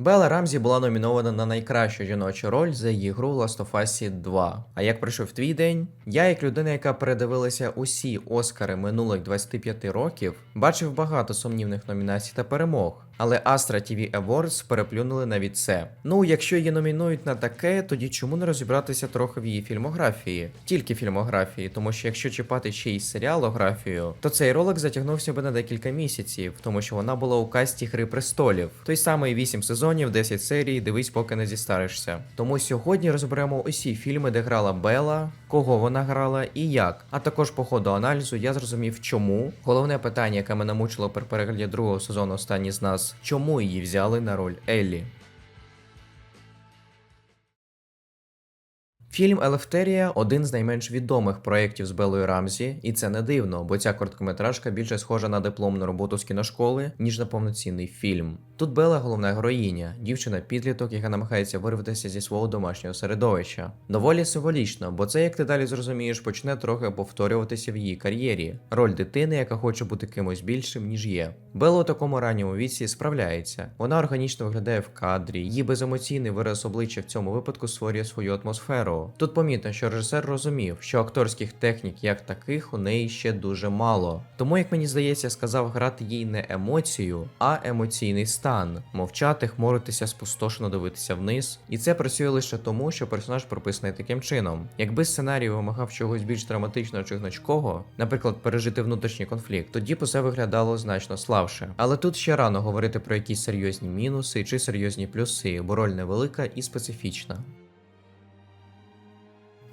Белла Рамзі була номінована на найкращу жіночу роль за її гру Last of Us 2. А як пройшов твій день? Я, як людина, яка передивилася усі Оскари минулих 25 років, бачив багато сумнівних номінацій та перемог. Але Astra TV Awards переплюнули навіть це. Ну, якщо її номінують на таке, тоді чому не розібратися трохи в її фільмографії? Тільки фільмографії, тому що якщо чіпати ще й серіалографію, то цей ролик затягнувся би на декілька місяців, тому що вона була у касті Гри престолів. Той самий 8 сезонів, 10 серій, дивись, поки не зістаришся. Тому сьогодні розберемо усі фільми, де грала Белла, кого вона грала і як. А також по ходу аналізу я зрозумів, чому. Головне питання, яке мене мучило при перегляді другого сезону Останній з нас, чому її взяли на роль Еллі. Фільм Елефтерія один з найменш відомих проєктів з Белою Рамзі, і це не дивно, бо ця короткометражка більше схожа на дипломну роботу з кіношколи, ніж на повноцінний фільм. Тут Бела головна героїня, дівчина-підліток, яка намагається вирватися зі свого домашнього середовища. Доволі символічно, бо це, як ти далі зрозумієш, почне трохи повторюватися в її кар'єрі. Роль дитини, яка хоче бути кимось більшим, ніж є. Бела у такому ранньому віці справляється. Вона органічно виглядає в кадрі, її беземоційний вираз обличчя в цьому випадку створює свою атмосферу. Тут помітно, що режисер розумів, що акторських технік як таких у неї ще дуже мало. Тому, як мені здається, сказав грати їй не емоцію, а емоційний стан, мовчати, хмуритися, спустошено дивитися вниз. І це працює лише тому, що персонаж прописаний таким чином. Якби сценарій вимагав чогось більш драматичного чи гнучкого, наприклад, пережити внутрішній конфлікт, тоді б усе виглядало значно слабше. Але тут ще рано говорити про якісь серйозні мінуси чи серйозні плюси, бо роль невелика і специфічна.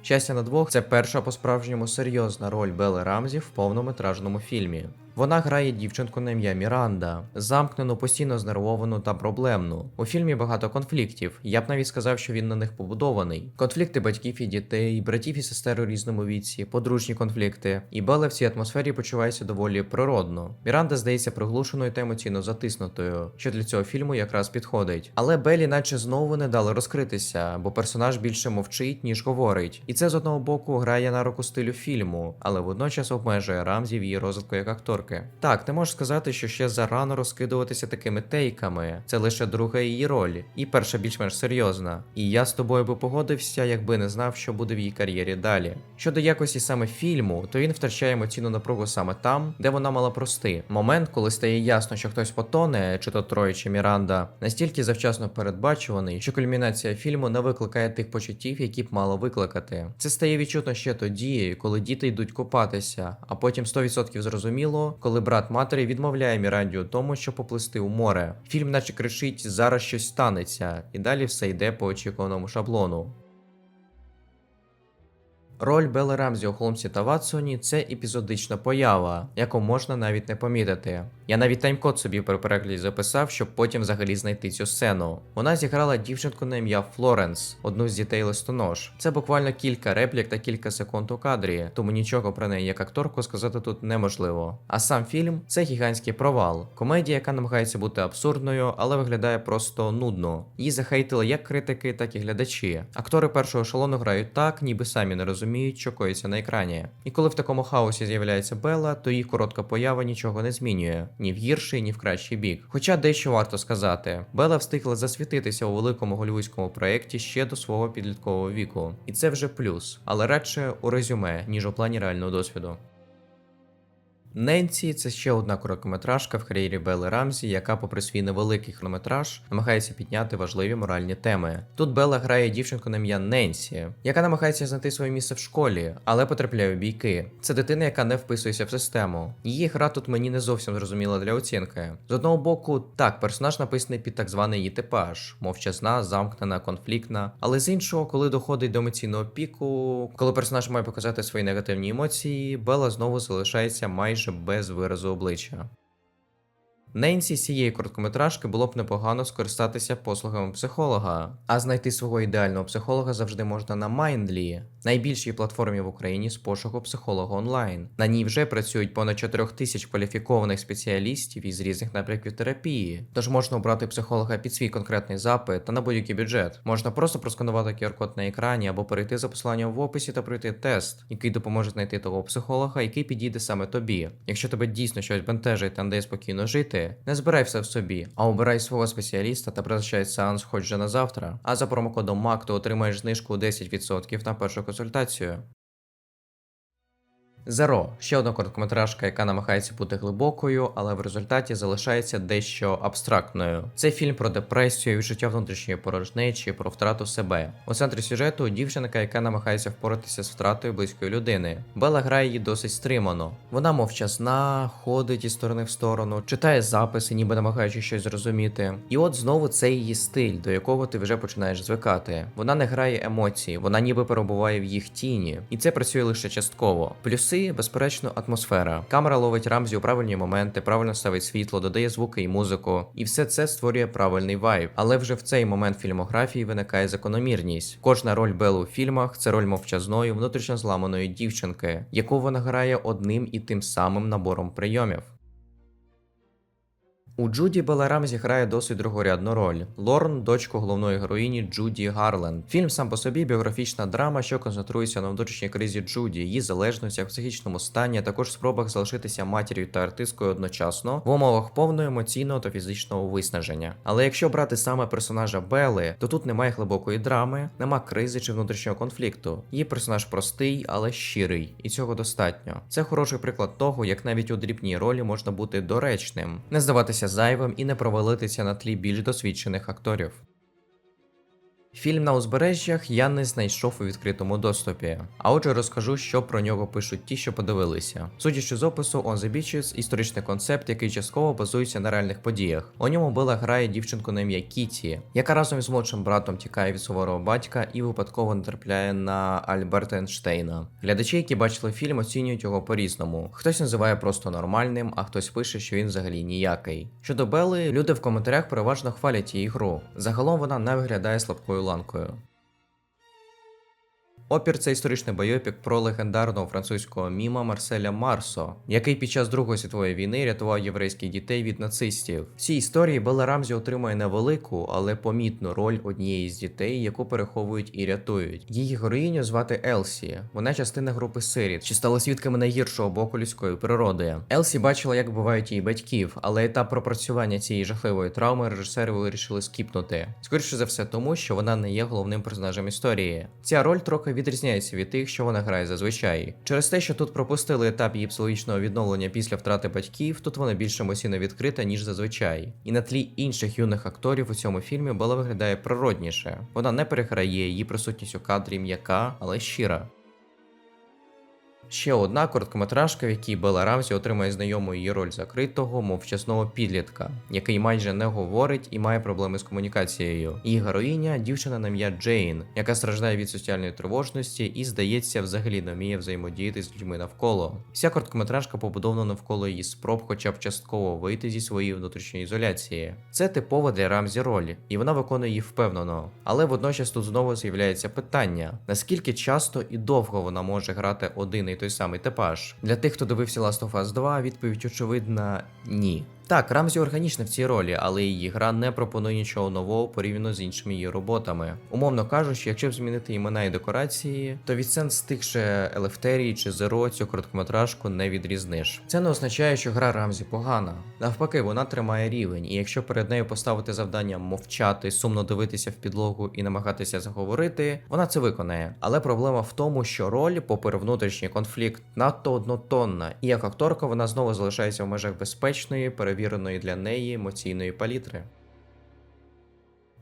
Щастя на двох це перша по-справжньому серйозна роль Белли Рамзі в повнометражному фільмі. Вона грає дівчинку на ім'я Міранда, замкнену, постійно знервовану та проблемну. У фільмі багато конфліктів. Я б навіть сказав, що він на них побудований. Конфлікти батьків і дітей, братів і сестер у різному віці, подружні конфлікти. І Белла в цій атмосфері почувається доволі природно. Міранда здається приглушеною та емоційно затиснутою, що для цього фільму якраз підходить. Але Беллі наче знову не дали розкритися, бо персонаж більше мовчить, ніж говорить. І це з одного боку грає на руку стилю фільму, але водночас обмежує Рамзі в її розвитку як акторки. Так, ти можеш сказати, що ще зарано розкидуватися такими тейками. Це лише друга її роль, і перша більш-менш серйозна. І я з тобою би погодився, якби не знав, що буде в її кар'єрі далі. Щодо якості саме фільму, то він втрачає емоційну напругу саме там, де вона мала прости. Момент, коли стає ясно, що хтось потоне, чи то Трой, чи Міранда, настільки завчасно передбачуваний, що кульмінація фільму не викликає тих почуттів, які б мало викликати. Це стає відчутно ще тоді, коли діти йдуть купатися, а потім 100% зрозуміло, коли брат матері відмовляє Міранді у тому, щоб поплисти у море. Фільм, наче кричить, зараз щось станеться, і далі все йде по очікуваному шаблону. Роль Белли Рамзі у Холмсі та Ватсоні це епізодична поява, яку можна навіть не помітити. Я навіть таймкод собі при перегляді записав, щоб потім взагалі знайти цю сцену. Вона зіграла дівчинку на ім'я Флоренс, одну з дітей листонож. Це буквально кілька реплік та кілька секунд у кадрі, тому нічого про неї як акторку сказати тут неможливо. А сам фільм це гігантський провал, комедія, яка намагається бути абсурдною, але виглядає просто нудно. Її захейтили як критики, так і глядачі. Актори першого ешелону грають так, ніби самі не розуміють розуміють, що коїться на екрані. І коли в такому хаосі з'являється Белла, то їх коротка поява нічого не змінює ні в гірший, ні в кращий бік. Хоча дещо варто сказати, Белла встигла засвітитися у великому голівудському проєкті ще до свого підліткового віку, і це вже плюс, але радше у резюме, ніж у плані реального досвіду. Ненсі це ще одна короткометражка в кар'єрі Белли Рамзі, яка, попри свій невеликий хронометраж, намагається підняти важливі моральні теми. Тут Белла грає дівчинку на ім'я Ненсі, яка намагається знайти своє місце в школі, але потрапляє у бійки. Це дитина, яка не вписується в систему. Її гра тут мені не зовсім зрозуміла для оцінки. З одного боку, так, персонаж написаний під так званий її типаж, мовчазна, замкнена, конфліктна. Але з іншого, коли доходить до емоційного піку, коли персонаж має показати свої негативні емоції, Белла знову залишається майже без виразу обличчя. Ненсі з цієї короткометражки було б непогано скористатися послугами психолога, а знайти свого ідеального психолога завжди можна на Mindly, найбільшій платформі в Україні з пошуку психолога онлайн. На ній вже працюють понад 4 тисяч кваліфікованих спеціалістів із різних напрямків терапії. Тож можна обрати психолога під свій конкретний запит та на будь-який бюджет. Можна просто просканувати QR-код на екрані або перейти за посиланням в описі та пройти тест, який допоможе знайти того психолога, який підійде саме тобі. Якщо тебе дійсно щось бентежить та не дає спокійно жити, Не збирай все в собі, а обирай свого спеціаліста та призначай сеанс хоч же на завтра. А за промокодом МАК ти отримаєш знижку 10% на першу консультацію. Зеро ще одна короткометражка, яка намагається бути глибокою, але в результаті залишається дещо абстрактною. Це фільм про депресію, відчуття внутрішньої порожнечі, про втрату себе. У центрі сюжету дівчинка, яка намагається впоратися з втратою близької людини. Бела грає її досить стримано. Вона мовчазна, ходить із сторони в сторону, читає записи, ніби намагаючись щось зрозуміти. І от знову це її стиль, до якого ти вже починаєш звикати. Вона не грає емоції, вона ніби перебуває в їх тіні, і це працює лише частково. Плюси, безперечно, атмосфера. Камера ловить Рамзі у правильні моменти, правильно ставить світло, додає звуки і музику, і все це створює правильний вайб. Але вже в цей момент фільмографії виникає закономірність. Кожна роль Белу у фільмах це роль мовчазної, внутрішньо зламаної дівчинки, яку вона грає одним і тим самим набором прийомів. У Джуді Белла Рамзі грає досить другорядну роль. Лорн, дочку головної героїні Джуді Гарленд. Фільм сам по собі біографічна драма, що концентрується на внутрішній кризі Джуді, її залежностях, психічному стані, а також спробах залишитися матір'ю та артисткою одночасно в умовах повного емоційного та фізичного виснаження. Але якщо брати саме персонажа Белли, то тут немає глибокої драми, нема кризи чи внутрішнього конфлікту. Її персонаж простий, але щирий, і цього достатньо. Це хороший приклад того, як навіть у дрібній ролі можна бути доречним, не здаватися зайвим і не провалитися на тлі більш досвідчених акторів. Фільм на узбережжях я не знайшов у відкритому доступі. А отже, розкажу, що про нього пишуть ті, що подивилися. Судячи з опису On the Beaches – історичний концепт, який частково базується на реальних подіях. У ньому Бела грає дівчинку на ім'я Кіті, яка разом з молодшим братом тікає від суворого батька і випадково натрапляє на Альберта Ейнштейна. Глядачі, які бачили фільм, оцінюють його по-різному. Хтось називає просто нормальним, а хтось пише, що він взагалі ніякий. Щодо Бели, люди в коментарях переважно хвалять її гру. Загалом вона не виглядає слабкою ланкою. Опір це історичний бойопік про легендарного французького міма Марселя Марсо, який під час Другої світової війни рятував єврейських дітей від нацистів. В цій історії Белла Рамзі отримує невелику, але помітну роль однієї з дітей, яку переховують і рятують. Її героїню звати Елсі. Вона частина групи сиріт, що стала свідками найгіршого боку людської природи. Елсі бачила, як бувають її батьків, але етап пропрацювання цієї жахливої травми режисери вирішили скіпнути. Скоріше за все, тому що вона не є головним персонажем історії. Ця роль трохи відрізняється від тих, що вона грає зазвичай. Через те, що тут пропустили етап її психологічного відновлення після втрати батьків, тут вона більш емоційно відкрита, ніж зазвичай. І на тлі інших юних акторів у цьому фільмі Бела виглядає природніше. Вона не переграє її присутність у кадрі м'яка, але щира. Ще одна короткометражка, в якій Белла Рамсі отримує знайому її роль закритого, мовчасного підлітка, який майже не говорить і має проблеми з комунікацією. Її героїня дівчина на ім'я Джейн, яка страждає від соціальної тривожності і, здається, взагалі не вміє взаємодіяти з людьми навколо. Вся короткометражка побудована навколо її спроб, хоча б частково вийти зі своєї внутрішньої ізоляції. Це типова для Рамзі роль, і вона виконує її впевнено. Але водночас тут знову з'являється питання: наскільки часто і довго вона може грати один і той самий типаж. Для тих, хто дивився Last of Us 2, відповідь очевидна ні. Так, Рамзі органічна в цій ролі, але її гра не пропонує нічого нового порівняно з іншими її роботами. Умовно кажучи, якщо б змінити імена і декорації, то від сцен з тих же Елефтерії чи Зеро цю короткометражку не відрізниш. Це не означає, що гра Рамзі погана. Навпаки, вона тримає рівень, і якщо перед нею поставити завдання мовчати, сумно дивитися в підлогу і намагатися заговорити, вона це виконає. Але проблема в тому, що роль, попри внутрішній конфлікт, надто однотонна, і як акторка вона знову залишається в межах безпечної, перевіреної для неї емоційної палітри.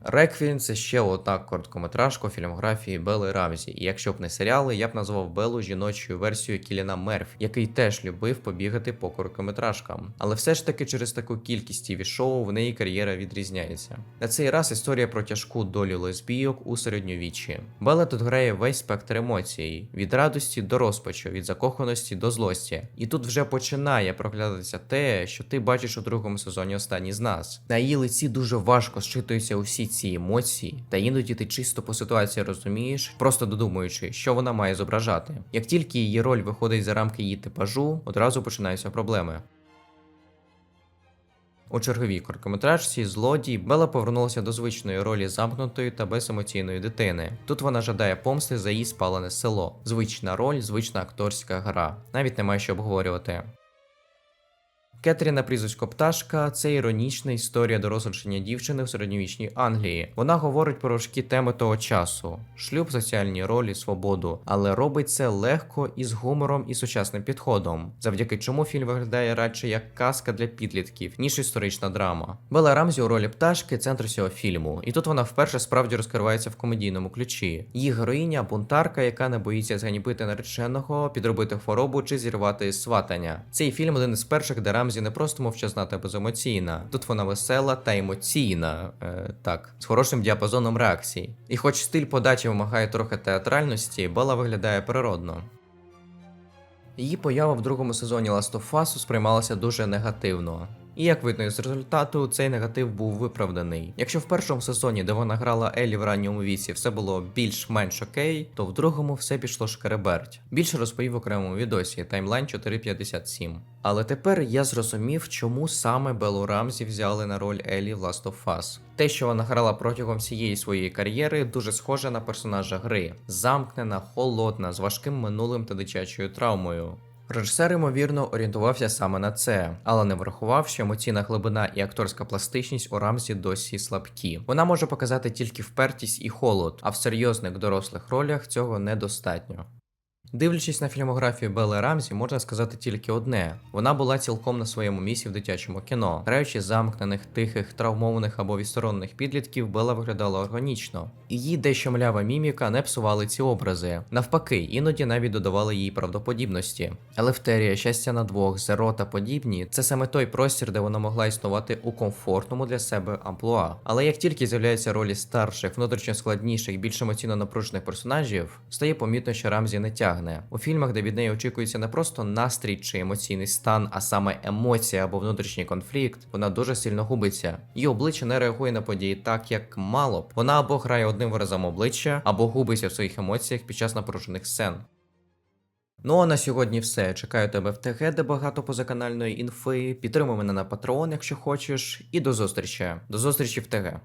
Реквін це ще одна короткометражка фільмографії Белли Рамзі, і якщо б не серіали, я б назвав Беллу жіночою версією Кіліна Мерф, який теж любив побігати по короткометражкам. Але все ж таки через таку кількість тіві шоу в неї кар'єра відрізняється. На цей раз історія про тяжку долю лесбійок у середньовіччі. Белла тут грає весь спектр емоцій: від радості до розпачу, від закоханості до злості. І тут вже починає проглядатися те, що ти бачиш у другому сезоні останній з нас. На її лиці дуже важко зчитуються усі ці емоції, та іноді ти чисто по ситуації розумієш, просто додумуючи, що вона має зображати. Як тільки її роль виходить за рамки її типажу, одразу починаються проблеми. У черговій короткометражці злодій Бела повернулася до звичної ролі замкнутої та беземоційної дитини. Тут вона жадає помсти за її спалене село. Звична роль, звична акторська гра. Навіть немає що обговорювати. Кетріна прізвисько пташка це іронічна історія дорослішання дівчини в середньовічній Англії. Вона говорить про важкі теми того часу: шлюб, соціальні ролі, свободу, але робить це легко і з гумором і сучасним підходом, завдяки чому фільм виглядає радше як казка для підлітків, ніж історична драма. Белла Рамзі у ролі пташки центр цього фільму, і тут вона вперше справді розкривається в комедійному ключі. Її героїня бунтарка, яка не боїться зганіпити нареченого, підробити хворобу чи зірвати сватання. Цей фільм один із перших, де Рамзі не просто мовчазна та беземоційна. Тут вона весела та емоційна, е, так, з хорошим діапазоном реакцій. І хоч стиль подачі вимагає трохи театральності, бала виглядає природно. Її поява в другому сезоні Last of Us сприймалася дуже негативно. І як видно із результату, цей негатив був виправданий. Якщо в першому сезоні, де вона грала Елі в ранньому віці, все було більш-менш окей, то в другому все пішло шкереберть. Більше розповів в окремому відосі таймлайн 457. Але тепер я зрозумів, чому саме Беллу Рамзі взяли на роль Елі в Last of Us. Те, що вона грала протягом всієї своєї кар'єри, дуже схоже на персонажа гри: замкнена, холодна, з важким минулим та дитячою травмою. Режисер, ймовірно, орієнтувався саме на це, але не врахував, що емоційна глибина і акторська пластичність у Рамзі досі слабкі. Вона може показати тільки впертість і холод, а в серйозних дорослих ролях цього недостатньо. Дивлячись на фільмографію Белли Рамзі, можна сказати тільки одне: вона була цілком на своєму місці в дитячому кіно. Граючи замкнених, тихих, травмованих або відсторонених підлітків, Белла виглядала органічно. Її дещо млява міміка не псували ці образи. Навпаки, іноді навіть додавали їй правдоподібності. Елефтерія, щастя на двох, зеро та подібні це саме той простір, де вона могла існувати у комфортному для себе амплуа. Але як тільки з'являються ролі старших, внутрішньо складніших, більш емоційно напружених персонажів, стає помітно, що Рамзі не тягне. У фільмах, де від неї очікується не просто настрій чи емоційний стан, а саме емоція або внутрішній конфлікт, вона дуже сильно губиться. Її обличчя не реагує на події так, як мало б. Вона або грає одним виразом обличчя, або губиться в своїх емоціях під час напружених сцен. Ну а на сьогодні все. Чекаю тебе в ТГ, де багато позаканальної інфи. Підтримуй мене на Patreon, якщо хочеш, і до зустрічі. До зустрічі в ТГ.